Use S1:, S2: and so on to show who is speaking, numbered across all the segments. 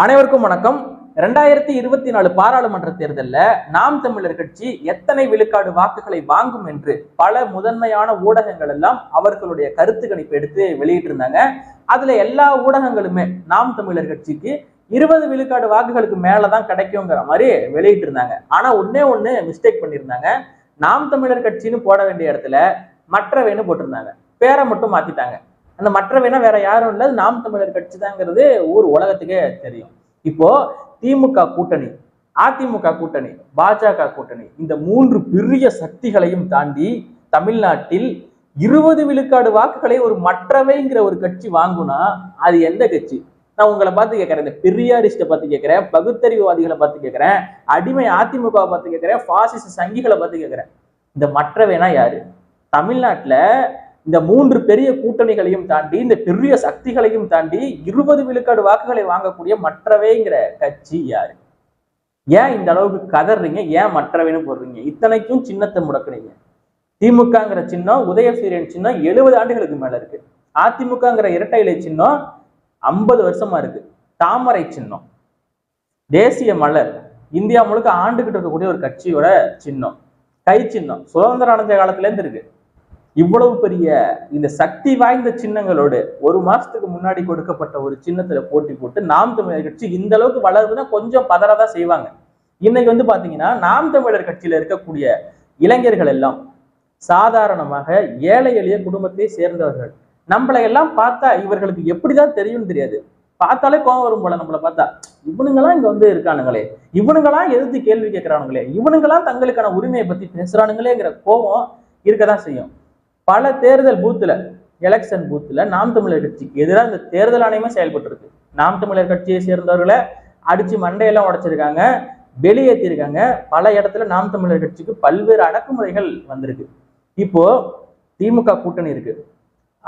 S1: அனைவருக்கும் வணக்கம். ரெண்டாயிரத்தி இருபத்தி நாலு பாராளுமன்ற தேர்தலில் நாம் தமிழர் கட்சி எத்தனை விழுக்காடு வாக்குகளை வாங்கும் என்று பல முதன்மையான ஊடகங்கள் எல்லாம் அவர்களுடைய கருத்து கணிப்பு எடுத்து வெளியிட்டு இருந்தாங்க அதுல எல்லா ஊடகங்களுமே நாம் தமிழர் கட்சிக்கு இருபது விழுக்காடு வாக்குகளுக்கு மேலதான் கிடைக்குங்கிற மாதிரி வெளியிட்டு இருந்தாங்க ஆனா ஒன்னே ஒண்ணு மிஸ்டேக் பண்ணியிருந்தாங்க. நாம் தமிழர் கட்சின்னு போட வேண்டிய இடத்துல மற்றவைன்னு போட்டிருந்தாங்க. பேரை மட்டும் மாத்திட்டாங்க. அந்த மற்றவைனா வேற யாரும் இல்லை. நாம் தமிழர் கட்சி தாங்கிறது ஊர் உலகத்துக்கே தெரியும். இப்போ திமுக கூட்டணி அதிமுக கூட்டணி பாஜக கூட்டணி இந்த மூன்று பெரிய சக்திகளையும் தாண்டி தமிழ்நாட்டில் இருபது விழுக்காடு வாக்குகளை ஒரு மற்றவைங்கிற ஒரு கட்சி வாங்குனா அது எந்த கட்சி? நான் உங்களை பார்த்து கேட்கறேன். இந்த பெரியாரிஸ்ட பார்த்து கேட்கறேன். பகுத்தறிவுவாதிகளை பார்த்து கேட்கறேன். அடிமை அதிமுகவை பார்த்து கேட்கறேன். பாசிச சங்கிகளை பார்த்து கேட்கறேன். இந்த மற்றவைனா யாரு? தமிழ்நாட்டுல இந்த மூன்று பெரிய கூட்டணிகளையும் தாண்டி இந்த பெரிய சக்திகளையும் தாண்டி இருபது விழுக்காடு வாக்குகளை வாங்கக்கூடிய மற்றவைங்கிற கட்சி யாரு? ஏன் இந்த அளவுக்கு கதறீங்க? ஏன் மற்றவைன்னு போடுறீங்க? இத்தனைக்கும் சின்னத்தை முடக்குறீங்க திமுகங்கிற சின்னம் உதயசூரியன் சின்னம் எழுபது ஆண்டுகளுக்கு மேல இருக்கு. அதிமுகங்கிற இரட்டை இலை சின்னம் ஐம்பது வருஷமா இருக்கு. தாமரை சின்னம். தேசிய மலர். இந்தியா முழுக்க ஆண்டுகிட்டு இருக்கக்கூடிய ஒரு கட்சியோட சின்னம். கை சின்னம். சுதந்திரம் அடைஞ்ச காலத்துல இருந்து இருக்கு. இவ்வளவு பெரிய இந்த சக்தி வாய்ந்த சின்னங்களோடு ஒரு மாசத்துக்கு முன்னாடி கொடுக்கப்பட்ட ஒரு சின்னத்துல போட்டி போட்டு நாம் தமிழர் கட்சி இந்த அளவுக்கு வளருதுன்னா கொஞ்சம் பதறதான் செய்வாங்க. இன்னைக்கு வந்து பாத்தீங்கன்னா நாம் தமிழர் கட்சியில இருக்கக்கூடிய இளைஞர்கள் எல்லாம் சாதாரணமாக ஏழை எளிய குடும்பத்தை சேர்ந்தவர்கள். நம்மளை எல்லாம் பார்த்தா இவர்களுக்கு எப்படிதான் தெரியும்னு தெரியாது. பார்த்தாலே கோவம் வரும் போல நம்மளை பார்த்தா. இவனுங்களாம் இங்க வந்து இருக்கானுங்களே. இவனுங்களாம் எதிர்த்து கேள்வி கேட்கிறானுங்களே. இவனுங்களாம் தங்களுக்கான உரிமையை பத்தி பேசுறானுங்களேங்கிற கோபம் இருக்கதான் செய்யும். பல தேர்தல் பூத்துல எலெக்ஷன் பூத்துல நாம் தமிழர் கட்சிக்கு எதிராக இந்த தேர்தல் ஆணையமே செயல்பட்டு இருக்கு நாம் தமிழர் கட்சியை சேர்ந்தவர்களை அடிச்சு மண்டையெல்லாம் உடைச்சிருக்காங்க வெளியேற்றிருக்காங்க பல இடத்துல நாம் தமிழர் கட்சிக்கு பல்வேறு அடக்குமுறைகள் வந்திருக்கு. இப்போ திமுக கூட்டணி இருக்கு.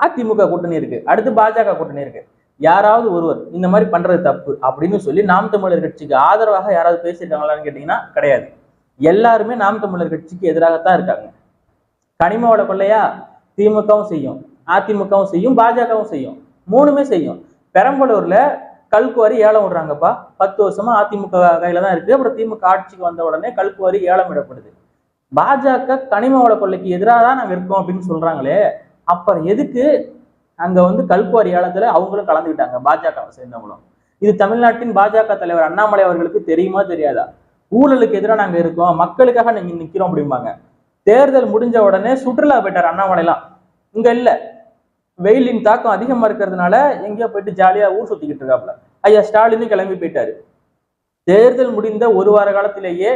S1: அதிமுக கூட்டணி இருக்கு. அடுத்து பாஜக கூட்டணி இருக்கு. யாராவது ஒருவர் இந்த மாதிரி பண்றது தப்பு அப்படின்னு சொல்லி நாம் தமிழர் கட்சிக்கு ஆதரவாக யாராவது பேசியிருக்காங்களான்னு கேட்டீங்கன்னா கிடையாது. எல்லாருமே நாம் தமிழர் கட்சிக்கு எதிராகத்தான் இருக்காங்க. கனிமாவோட கொள்ளையா? திமுகவும் செய்யும் அதிமுகவும் செய்யும் பாஜகவும் செய்யும். மூணுமே செய்யும். பெரம்பலூர்ல கல்குவாரி ஏலம் விடுறாங்கப்பா. பத்து வருஷமா அதிமுக கையில தான் இருக்கு. அப்புறம் திமுக ஆட்சிக்கு வந்த உடனே கல்குவாரி ஏலம் விடப்படுது. பாஜக கனிம வள கொள்ளைக்கு எதிராக தான் நாங்க இருக்கோம் அப்படின்னு சொல்றாங்களே அப்புறம் எதுக்கு அங்க வந்து கல்குவாரி ஏலத்துல அவங்களும் கலந்துக்கிட்டாங்க பாஜகவை சேர்ந்தவங்களும்? இது தமிழ்நாட்டின் பாஜக தலைவர் அண்ணாமலை அவர்களுக்கு தெரியுமா தெரியாதா? ஊழலுக்கு எதிராக நாங்க இருக்கோம். மக்களுக்காக நீங்க நிக்கிறோம் அப்படிம்பாங்க. தேர்தல் முடிஞ்ச உடனே சுற்றுலா போயிட்டார் அண்ணாமலைலாம். இங்க இல்ல. வெயிலின் தாக்கம் அதிகமா இருக்கிறதுனால எங்கேயோ போயிட்டு ஜாலியா ஊர் சுத்திக்கிட்டு இருக்காப்ல. ஐயா ஸ்டாலினும் கிளம்பி போயிட்டாரு. தேர்தல் முடிந்த ஒரு வார காலத்திலேயே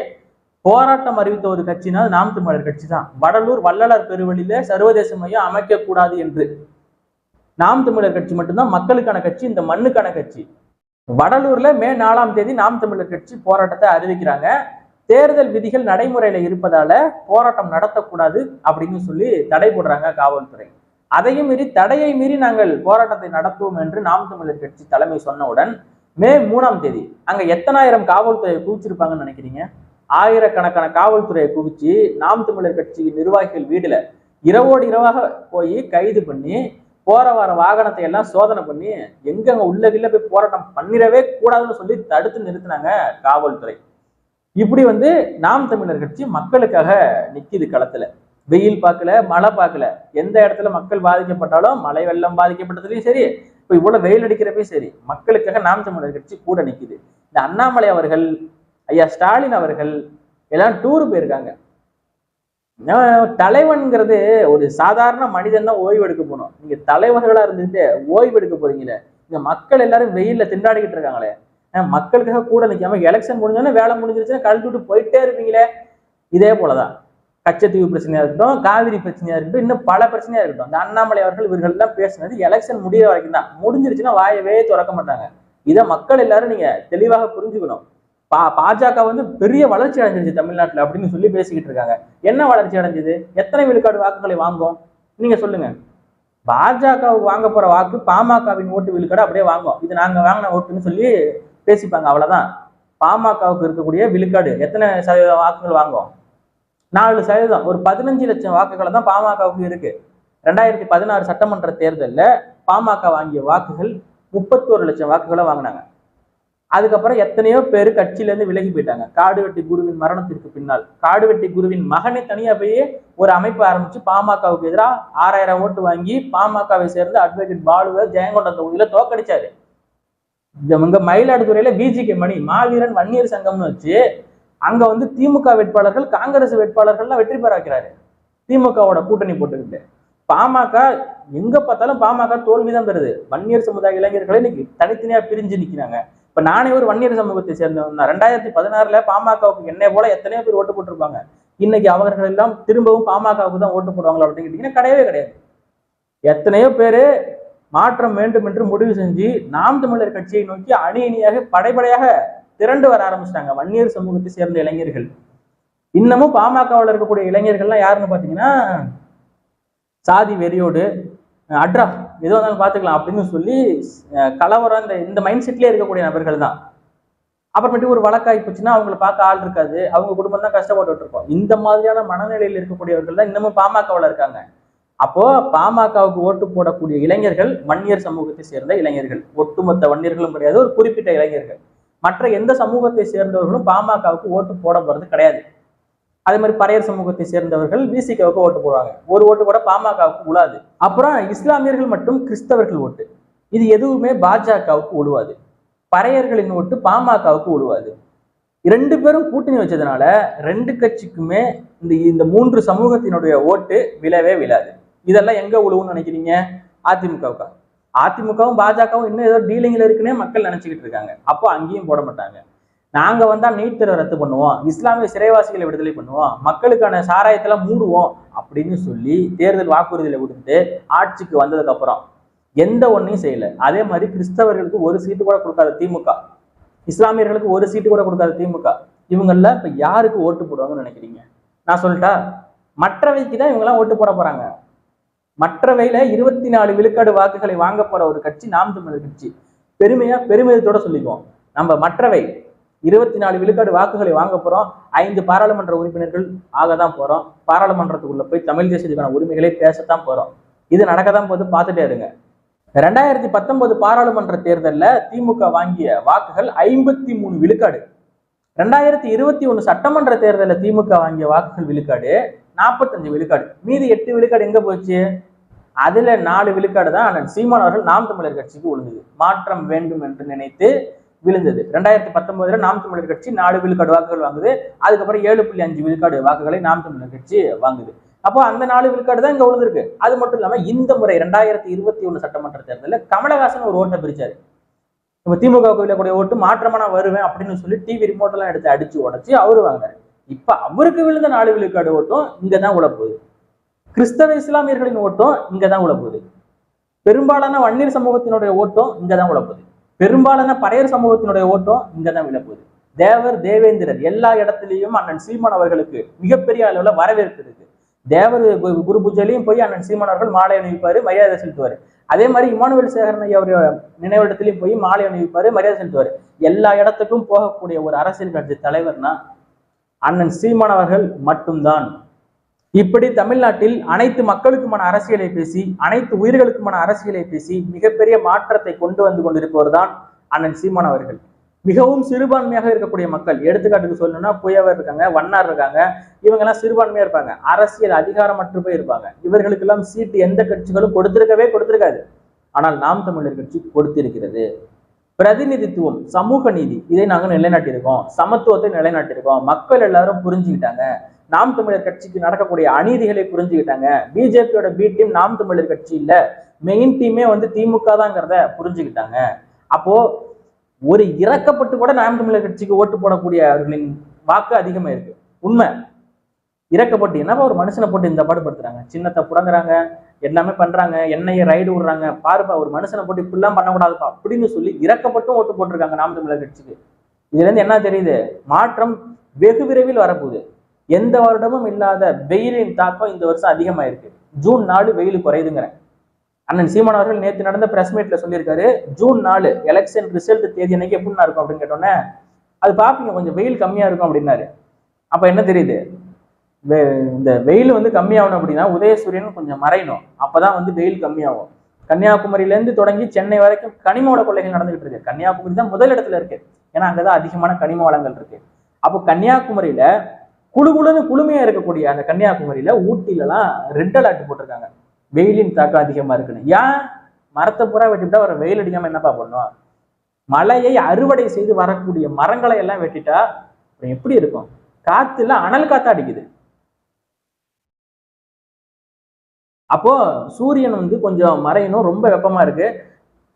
S1: போராட்டம் அறிவித்த ஒரு கட்சினா நாம் தமிழர் கட்சி தான் வடலூர் வள்ளலார் பெருவழியில சர்வதேச மையம் அமைக்கக்கூடாது என்று. நாம் தமிழர் கட்சி மட்டும்தான் மக்களுக்கான கட்சி இந்த மண்ணுக்கான கட்சி. வடலூர்ல மே நாலாம் தேதி நாம் தமிழர் கட்சி போராட்டத்தை அறிவிக்கிறாங்க. தேர்தல் விதிகள் நடைமுறையில இருப்பதால போராட்டம் நடத்தக்கூடாது அப்படின்னு சொல்லி தடை போடுறாங்க காவல்துறை. அதையும் மீறி தடையை மீறி நாங்கள் போராட்டத்தை நடத்துவோம் என்று நாம் தமிழர் கட்சி தலைமை சொன்னவுடன் மே மூணாம் தேதி அங்க எத்தனாயிரம் காவல்துறையை குவிச்சிருப்பாங்கன்னு நினைக்கிறீங்க? ஆயிரக்கணக்கான காவல்துறையை குவிச்சு நாம் தமிழர் கட்சி நிர்வாகிகள் வீடுல இரவோடு இரவாக போய் கைது பண்ணி போற வர வாகனத்தை எல்லாம் சோதனை பண்ணி எங்கங்க உள்ள கிள்ள போய் போராட்டம் பண்ணிடவே கூடாதுன்னு சொல்லி தடுத்து நிறுத்தினாங்க காவல்துறை. இப்படி வந்து நாம் தமிழர் கட்சி மக்களுக்காக நிக்குது களத்துல. வெயில் பார்க்கல மழை பார்க்கல. எந்த இடத்துல மக்கள் பாதிக்கப்பட்டாலும் மழை வெள்ளம் பாதிக்கப்பட்டதுலயும் சரி இப்போ இவ்வளவு வெயில் அடிக்கிறப்பையும் சரி மக்களுக்காக நாம் தமிழர் கட்சி கூட நிக்குது. இந்த அண்ணாமலை அவர்கள் ஐயா ஸ்டாலின் அவர்கள் எல்லாம் டூர் போயிருக்காங்க. தலைவன்கிறது ஒரு சாதாரண மனிதன் தான் ஓய்வு எடுக்க போகணும். நீங்க தலைவர்களா இருந்துட்டு ஓய்வு எடுக்க போறீங்களே. இங்க மக்கள் எல்லாரும் வெயில்ல திண்டாடிக்கிட்டு இருக்காங்களே. மக்களுக்காக கூட நிற்காம எலெக்ஷன் முடிஞ்சோடனே வேலை முடிஞ்சிருச்சுன்னா கழட்டி விட்டு போயிட்டே இருப்பீங்களே. இதே போலதான். கச்சத்தீவு பிரச்சனையா இருக்கட்டும் காவிரி பிரச்சனையா இருக்கட்டும் இன்னும் பல பிரச்சனையா இருக்கட்டும். அந்த அண்ணாமலை அவர்கள் இவர்கள் எல்லாம் பேசுனது எலெக்ஷன் முடியிற வரைக்கும் தான். முடிஞ்சிருச்சுன்னா வாயவே திறக்க மாட்டாங்க. இதை மக்கள் எல்லாரும் நீங்க தெளிவாக புரிஞ்சுக்கணும். பா பாஜக வந்து பெரிய வளர்ச்சி அடைஞ்சிருச்சு தமிழ்நாட்டில் அப்படின்னு சொல்லி பேசிக்கிட்டு இருக்காங்க. என்ன வளர்ச்சி அடைஞ்சது? எத்தனை விழுக்காடு வாக்குகளை வாங்கும் நீங்க சொல்லுங்க. பாஜகவுக்கு வாங்க போற வாக்கு பாமகவின் ஓட்டு விழுக்காடு அப்படியே வாங்கும் இது நாங்க வாங்கின ஓட்டுன்னு சொல்லி பேசிப்பாங்க அவ்வளவுதான். பாமகவுக்கு இருக்கக்கூடிய விழுக்காடு எத்தனை சதவீத வாக்குகள் வாங்கும் நாலு சதவீதம். ஒரு பதினஞ்சு லட்சம் வாக்குகளை தான் பாமகவுக்கு இருக்கு. ரெண்டாயிரத்தி பதினாறு சட்டமன்ற தேர்தலில் பாமக வாங்கிய வாக்குகள் முப்பத்தோரு லட்சம் வாக்குகளை வாங்கினாங்க. அதுக்கப்புறம் எத்தனையோ பேர் கட்சியில இருந்து விலகி போயிட்டாங்க. காடுவெட்டி குருவின் மரணத்திற்கு பின்னால். காடுவெட்டி குருவின் மகனை தனியா போய் ஒரு அமைப்பு ஆரம்பிச்சு பாமகவுக்கு எதிராக ஆறாயிரம் ஓட்டு வாங்கி பாமகவை சேர்ந்து அட்வொகேட் பாலுவை ஜெயங்கொண்டம் தொகுதியில் தோக்கடிச்சாரு இங்க மயிலாடுதுறையில பிஜிகே மணி மாவீரன் வன்னியர் சங்கம்னு வச்சு அங்க வந்து திமுக வேட்பாளர்கள் காங்கிரஸ் வேட்பாளர்கள்லாம் வெற்றி பெற வைக்கிறாரு. திமுகவோட கூட்டணி போட்டுக்கிட்டு. பாமக எங்க பார்த்தாலும் பாமக தோல்விதான் பெறுது வன்னியர் சமுதாய இளைஞர்களை இன்னைக்கு தனித்தனியா பிரிஞ்சு நிக்கிறாங்க. இப்ப நானே ஒரு வன்னியர் சமூகத்தை சேர்ந்தவன் தான். ரெண்டாயிரத்தி பதினாறுல பாமகவுக்கு என்னை போல எத்தனையோ பேர் ஓட்டு போட்டிருப்பாங்க. இன்னைக்கு அவர்கள் எல்லாம் திரும்பவும் பாமகவுக்கு தான் ஓட்டு போடுவாங்களா அப்படின்னு கேட்டீங்கன்னா கிடையவே கிடையாது. எத்தனையோ பேரு மாற்றம் வேண்டும் என்று முடிவு செஞ்சு நாம் தமிழர் கட்சியை நோக்கி அணி அணியாக படைப்படையாக திரண்டு வர ஆரம்பிச்சிட்டாங்க. வன்னியர் சமூகத்தை சேர்ந்த இளைஞர்கள். இன்னமும் பாமகவில் இருக்கக்கூடிய இளைஞர்கள்லாம் யாருன்னு பார்த்தீங்கன்னா சாதி வெறியோடு அட்ரா எதுவும் இருந்தாலும் பார்த்துக்கலாம் அப்படின்னு சொல்லி கலவரம் இந்த இந்த மைண்ட் செட்லேயே இருக்கக்கூடிய நபர்கள் தான். அப்புறமேட்டு ஒரு வழக்காய் போச்சுன்னா அவங்களை பார்க்க ஆள் இருக்காது. அவங்க குடும்பம் தான் கஷ்டப்பட்டுட்டு இருக்கோம். இந்த மாதிரியான மனநிலையில் இருக்கக்கூடியவர்கள் தான் இன்னமும் பாமகவில் இருக்காங்க. அப்போ பாமகவுக்கு ஓட்டு போடக்கூடிய இளைஞர்கள் வன்னியர் சமூகத்தை சேர்ந்த இளைஞர்கள். ஒட்டுமொத்த வன்னியர்களும் கிடையாது ஒரு குறிப்பிட்ட இளைஞர்கள். மற்ற எந்த சமூகத்தை சேர்ந்தவர்களும் பாமகவுக்கு ஓட்டு போட போறது கிடையாது. அதே மாதிரி பறையர் சமூகத்தை சேர்ந்தவர்கள் விசிகாவுக்கு ஓட்டு போடுவாங்க. ஒரு ஓட்டு கூட பாமகவுக்கு உழாது. அப்புறம் இஸ்லாமியர்கள் மற்றும் கிறிஸ்தவர்கள் ஓட்டு. இது எதுவுமே பாஜகவுக்கு உழுவாது. பறையர்களின் ஓட்டு பாமகவுக்கு உழுவாது. ரெண்டு பேரும் கூட்டணி வச்சதுனால ரெண்டு கட்சிக்குமே இந்த இந்த மூன்று சமூகத்தினுடைய ஓட்டு விழவே விழாது. இதெல்லாம் எங்க உழுவுன்னு நினைக்கிறீங்க? அதிமுகவுக்கா? அதிமுகவும் பாஜகவும் இன்னும் ஏதோ டீலிங்ல இருக்குன்னே மக்கள் நினைச்சுக்கிட்டு இருக்காங்க. அப்போ அங்கேயும் போட மாட்டாங்க. நாங்க வந்தா நீட் தேர்வை ரத்து பண்ணுவோம். இஸ்லாமிய சிறைவாசிகளை விடுதலை பண்ணுவோம். மக்களுக்கான சாராயத்தெல்லாம் மூடுவோம் அப்படின்னு சொல்லி தேர்தல் வாக்குறுதியில விடுத்து ஆட்சிக்கு வந்ததுக்கு அப்புறம் எந்த ஒன்றையும் செய்யல. அதே மாதிரி கிறிஸ்தவர்களுக்கு ஒரு சீட்டு கூட கொடுக்காத திமுக. இஸ்லாமியர்களுக்கு ஒரு சீட்டு கூட கொடுக்காத திமுக. இவங்கள இப்ப யாருக்கு ஓட்டு போடுவாங்கன்னு நினைக்கிறீங்க? நான் சொல்லிட்டா? மற்றவைக்கு தான் இவங்கெல்லாம் ஓட்டு போட போறாங்க. மற்றவையில இருபத்தி நாலு விழுக்காடு வாக்குகளை வாங்க போற ஒரு கட்சி நாம் தமிழர் கட்சி. பெருமையா பெருமிதத்தோட சொல்லிக்குவோம். நம்ம மற்றவை இருபத்தி நாலு விழுக்காடு வாக்குகளை வாங்க போறோம். ஐந்து பாராளுமன்ற உறுப்பினர்கள் ஆக தான் போறோம். பாராளுமன்றத்துக்குள்ள போய் தமிழ் தேசியத்துக்கான உரிமைகளை பேசத்தான் போறோம். இது நடக்க தான் போது பார்த்துட்டே இருங்க. ரெண்டாயிரத்தி பத்தொன்பது பாராளுமன்ற தேர்தல்ல திமுக வாங்கிய வாக்குகள் ஐம்பத்தி மூணு விழுக்காடு. ரெண்டாயிரத்தி இருபத்தி ஒண்ணு சட்டமன்ற தேர்தலில் திமுக வாங்கிய வாக்குகள் விழுக்காடு நாற்பத்தஞ்சு விழுக்காடு. மீதி எட்டு விழுக்காடு எங்க போச்சு? அதுல நாலு விழுக்காடு தான் அண்ணன் சீமான் அவர்கள் நாம் தமிழர் கட்சிக்கு விழுந்தது. மாற்றம் வேண்டும் என்று நினைத்து விழுந்தது. ரெண்டாயிரத்தி பத்தொன்பதுல நாம் தமிழர் கட்சி நாலு விழுக்காடு வாக்குகள் வாங்குது. அதுக்கப்புறம் ஏழு புள்ளி அஞ்சு விழுக்காடு வாக்குகளை நாம் தமிழர் கட்சி வாங்குது. அப்போ அந்த நாலு விழுக்காடு தான் இங்க விழுந்திருக்கு. அது மட்டும் இல்லாம இந்த முறை ரெண்டாயிரத்தி இருபத்தி ஒண்ணு சட்டமன்ற தேர்தலில் கமலஹாசன் ஒரு ஓட்டை பிரிச்சாரு. இப்ப திமுக கூடிய ஓட்டு மாற்றமா நான் வருவேன் அப்படின்னு சொல்லி டிவி ரிமோட் எல்லாம் எடுத்து அடிச்சு உடச்சு அவரு வாங்கினாரு இப்ப அவருக்கு விழுந்த நாலு விழுக்காடு ஓட்டம் இங்க தான் உழப்போகுது கிறிஸ்தவ இஸ்லாமியர்களின் ஓட்டம் இங்க தான் உழப்போகுது பெரும்பாலான வன்னியர் சமூகத்தினுடைய ஓட்டம் இங்க தான் உழப்போகுது பெரும்பாலான பறையர் சமூகத்தினுடைய ஓட்டம் இங்க தான் விழப்போகுது தேவர் தேவேந்திரர் எல்லா இடத்துலையும் அண்ணன் சீமான் அவர்களுக்கு மிகப்பெரிய அளவுல வரவேற்பு இருக்கு. தேவர் குரு பூஜையிலையும் போய் அண்ணன் சீமான் அவர்கள் மாலை அணிவிப்பாரு மரியாதை செலுத்துவாரு. அதே மாதிரி இமானுவேல் சேகரன் ஐயா அவருடைய நினைவிடத்திலையும் போய் மாலை அணிவிப்பாரு மரியாதை செலுத்துவாரு. எல்லா இடத்துக்கும் போகக்கூடிய ஒரு அரசியல் கட்சி தலைவர்னா அண்ணன் சீமான் அவர்கள் மட்டும்தான். இப்படி தமிழ்நாட்டில் அனைத்து மக்களுக்குமான அரசியலை பேசி அனைத்து உயிர்களுக்குமான அரசியலை பேசி மிகப்பெரிய மாற்றத்தை கொண்டு வந்து கொண்டிருப்பவர் தான் அண்ணன் சீமான் அவர்கள். மிகவும் சிறுபான்மையாக இருக்கக்கூடிய மக்கள் எடுத்துக்காட்டுக்கு சொல்லணும்னா புயவர் இருக்காங்க வண்ணார் இருக்காங்க இவங்கெல்லாம் சிறுபான்மையா இருப்பாங்க. அரசியல் அதிகாரமற்று போய் இருப்பாங்க. இவர்களுக்கெல்லாம் சீட்டு எந்த கட்சிகளும் கொடுத்திருக்கவே கொடுத்திருக்காது. ஆனால் நாம் தமிழர் கட்சி கொடுத்திருக்கிறது. பிரதிநிதித்துவம் சமூக நீதி இதை நாங்கள் நிலைநாட்டியிருக்கோம். சமத்துவத்தை நிலைநாட்டியிருக்கோம். மக்கள் எல்லாரும் புரிஞ்சுக்கிட்டாங்க. நாம் தமிழர் கட்சிக்கு நடக்கக்கூடிய அநீதிகளை புரிஞ்சுக்கிட்டாங்க. பிஜேபியோட பி டீம் நாம் தமிழர் கட்சி இல்ல. மெயின் டீமே வந்து திமுக தாங்கிறத புரிஞ்சுக்கிட்டாங்க. அப்போ ஒரு இறக்கப்பட்டு கூட நாம் தமிழர் கட்சிக்கு ஓட்டு போடக்கூடிய அவர்களின் வாக்கு அதிகமா இருக்கு. உண்மை. இறக்கப்பட்டு என்னப்பா ஒரு மனுஷனை போட்டு இந்த பாடுபடுத்துறாங்க சின்னத்தை புடங்குறாங்க எல்லாமே பண்றாங்க என்னைய ரைடு விடுறாங்க. பாருப்பா ஒரு மனுஷனை போட்டு இப்படிலாம் பண்ணக்கூடாதுப்பா. அப்படின்னு சொல்லி இறக்கப்பட்டும் ஓட்டு போட்டிருக்காங்க நாம் தமிழர் கட்சிக்கு. இதுல இருந்து என்ன தெரியுது? மாற்றம் வெகு விரைவில் வரப்போகுது. எந்த வருடமும் இல்லாத வெயிலின் தாக்கம் இந்த வருஷம் அதிகமாயிருக்கு. ஜூன் நாலு வெயில் குறையுதுங்கிறேன். அண்ணன் சீமான் அவர்கள் நேற்று நடந்த பிரஸ் மீட்ல சொல்லியிருக்காரு ஜூன் நாலு எலெக்ஷன் ரிசல்ட் தேதி அன்னைக்கு எப்படின்னா இருக்கும்? அப்படின்னு கேட்டோன்னே அது பார்ப்பீங்க கொஞ்சம் வெயில் கம்மியா இருக்கும் அப்படின்னாரு. அப்ப என்ன தெரியுது? இந்த வெயில் வந்து கம்மியாகணும் அப்படின்னா உதயசூரியன் கொஞ்சம் மறையணும். அப்போதான் வந்து வெயில் கம்மியாகும். கன்னியாகுமரியிலேருந்து தொடங்கி சென்னை வரைக்கும் கனிமோட கொள்ளைகள் நடந்துகிட்டு இருக்கு. கன்னியாகுமரி தான் முதல் இடத்துல இருக்கு. ஏன்னா அங்கதான் அதிகமான கனிம வளங்கள் இருக்கு. அப்போ கன்னியாகுமரியில குளுகுளுன்னு குளுமையா இருக்கக்கூடிய அந்த கன்னியாகுமரியில ஊட்டிலலாம் ரெட் அலர்ட் போட்டிருக்காங்க. வெயிலின் தாக்கம் அதிகமா இருக்குன்னு. ஏன்? மரத்தை பூரா வெட்டிவிட்டா வர வெயில் அடிக்காம என்னப்பா பண்ணும் மலையை அறுவடை செய்து வரக்கூடிய மரங்களை எல்லாம் வெட்டிட்டா அப்புறம் எப்படி இருக்கும்? காத்துல அனல் காத்தா அடிக்குது. அப்போ சூரியன் வந்து கொஞ்சம் மறையணும் ரொம்ப வெப்பமா இருக்கு.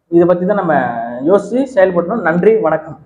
S1: இதை பத்தி தான் நம்ம யோசிச்சு செயல்படணும். நன்றி வணக்கம்.